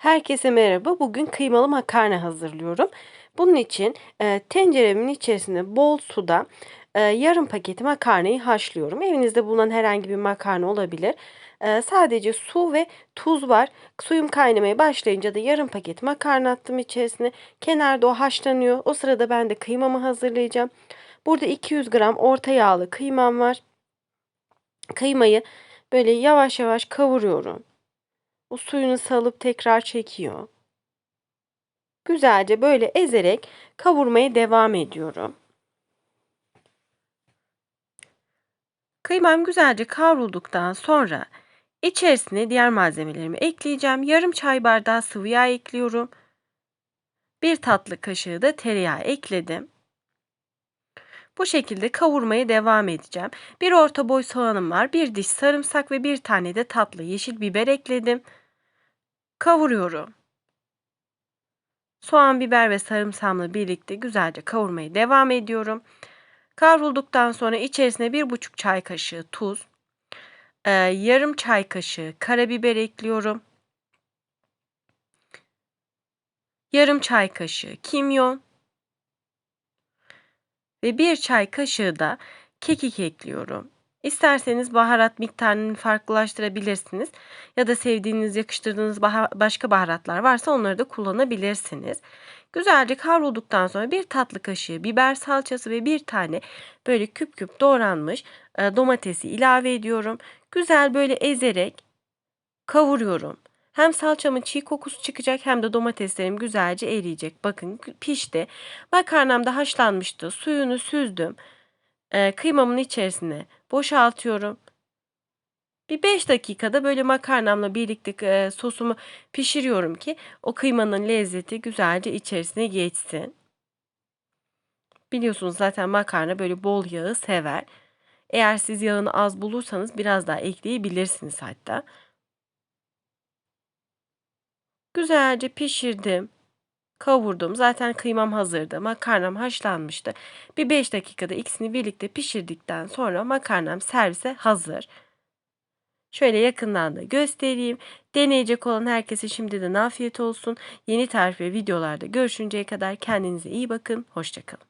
Herkese merhaba. Bugün kıymalı makarna hazırlıyorum. Bunun için e, tenceremin içerisinde bol suda e, yarım paketi makarnayı haşlıyorum. Evinizde bulunan herhangi bir makarna olabilir. E, sadece su ve tuz var. Suyum kaynamaya başlayınca da yarım paket makarna attım içerisine. Kenarda o haşlanıyor. O sırada ben de kıymamı hazırlayacağım. Burada 200 gram orta yağlı kıymam var. Kıymayı böyle yavaş yavaş kavuruyorum. O suyunu salıp tekrar çekiyor. Güzelce böyle ezerek kavurmaya devam ediyorum. Kıymam güzelce kavrulduktan sonra içerisine diğer malzemelerimi ekleyeceğim. Yarım çay bardağı sıvı yağ ekliyorum. Bir tatlı kaşığı da tereyağı ekledim. Bu şekilde kavurmaya devam edeceğim. Bir orta boy soğanım var. Bir diş sarımsak ve bir tane de tatlı yeşil biber ekledim. Kavuruyorum. Soğan, biber ve sarımsakla birlikte güzelce kavurmaya devam ediyorum. Kavrulduktan sonra içerisine bir buçuk çay kaşığı tuz, e, yarım çay kaşığı karabiber ekliyorum. Yarım çay kaşığı kimyon ve bir çay kaşığı da kekik ekliyorum. İsterseniz baharat miktarını farklılaştırabilirsiniz ya da sevdiğiniz, yakıştırdığınız başka baharatlar varsa onları da kullanabilirsiniz. Güzelce kavrulduktan sonra bir tatlı kaşığı biber salçası ve bir tane böyle küp küp doğranmış e, domatesi ilave ediyorum. Güzel böyle ezerek kavuruyorum. Hem salçamın çiğ kokusu çıkacak hem de domateslerim güzelce eriyecek. Bakın pişti. Makarnam da haşlanmıştı. Suyunu süzdüm. E, kıymamın içerisine boşaltıyorum. Bir 5 dakikada böyle makarnamla birlikte e, sosumu pişiriyorum ki o kıymanın lezzeti güzelce içerisine geçsin. Biliyorsunuz zaten makarna böyle bol yağı sever. Eğer siz yağını az bulursanız biraz daha ekleyebilirsiniz hatta. Güzelce pişirdim. Kavurdum. Zaten kıymam hazırdı. Makarnam haşlanmıştı. Bir 5 dakikada ikisini birlikte pişirdikten sonra makarnam servise hazır. Şöyle yakından da göstereyim. Deneyecek olan herkese şimdiden afiyet olsun. Yeni tarif ve videolarda görüşünceye kadar kendinize iyi bakın. Hoşçakalın.